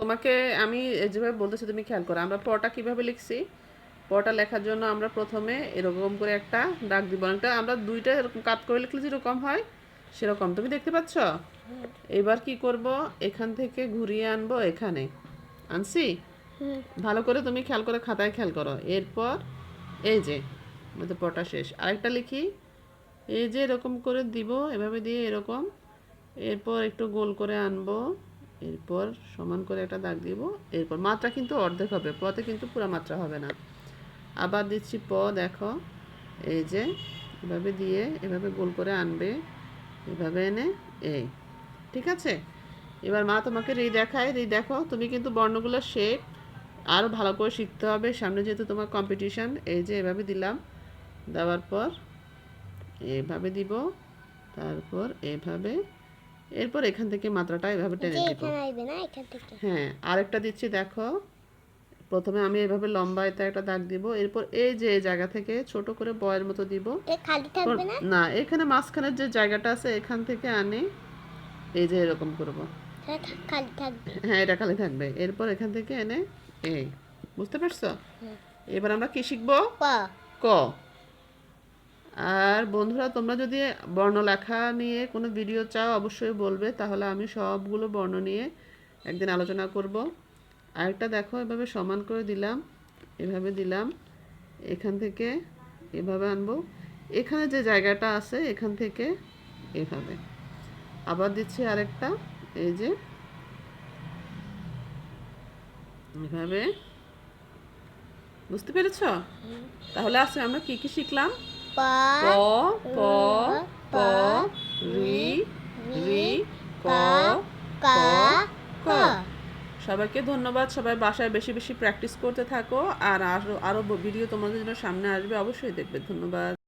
তোমাকে আমি যেভাবে বলতেছি তুমি খেয়াল করো। আমরা পটা কীভাবে লিখছি? পটা লেখার জন্য আমরা প্রথমে এরকম করে একটা দাগ দিব। একটা আমরা দুইটা এরকম কাট করে লিখলে যেরকম হয় সেরকম। তুমি দেখতে পাচ্ছ? এবার কি করব? এখান থেকে ঘুরিয়ে আনব এখানে। আনছি? ভালো করে তুমি খেয়াল করে খাতায় খেয়াল করো। এরপর এই যে আমাদের পটা শেষ। আরেকটা লিখি। এই যে এরকম করে দিব এভাবে দিয়ে এরকম। এরপর একটু গোল করে আনব। এরপর সমান করে একটা দাগ দিব, এরপর মাত্রা কিন্তু অর্ধেক হবে পতে কিন্তু পুরো মাত্রা হবে না। আবার দিচ্ছি প, দেখো, এই যে, এভাবে দিয়ে এভাবে গোল করে আনবে, এভাবে এনে এই ঠিক আছে? এবার মা তোমাকে রি দেখায় রি দেখো, তুমি কিন্তু বর্ণগুলো শেপ আরও ভালো করে শিখতে হবে, সামনে যেহেতু তোমার কম্পিটিশান এই যে এভাবে দিলাম, দেওয়ার পর এভাবে দিব, তারপর এভাবে এরপর এখান থেকে মাত্রাটা এভাবে টেনে দিব এখানে আইবে না এখান থেকে। হ্যাঁ আরেকটা দিচ্ছি দেখো। প্রথমে আমি এভাবে লম্বা এটা একটা দাগ দিব। এরপর এই যে জায়গা থেকে ছোট করে বয়ের মতো দিব। এ খালি থাকবে না? না এখানে মাঝখানের যে জায়গাটা আছে এখান থেকে আনি। এই যে এরকম করব। থাকবে। হ্যাঁ এটা খালি থাকবে। এরপর এখান থেকে এনে এই বুঝতে পারছ? এবার আমরা কি শিখব? ক। আর বন্ধুরা তোমরা যদি বর্ণ লেখা নিয়ে কোনো ভিডিও চাও অবশ্যই বলবে। তাহলে আমি সবগুলো বর্ণ নিয়ে একদিন আলোচনা করব। আরেকটা দেখো এভাবে সমান করে দিলাম এভাবে দিলাম এখান থেকে এভাবে আনব। এখানে যে জায়গাটা আছে এখান থেকে এভাবে। আবার দিচ্ছি আরেকটা এই যে এভাবে। বুঝতে পেরেছ? তাহলে আজকে আমরা কি কি শিখলাম? প রি ক সবাইকে ধন্যবাদ সবাই বাসায় বেশি বেশি প্র্যাকটিস করতে থাকো আর আরও আরও ভিডিও তোমাদের জন্য সামনে আসবে অবশ্যই দেখবে ধন্যবাদ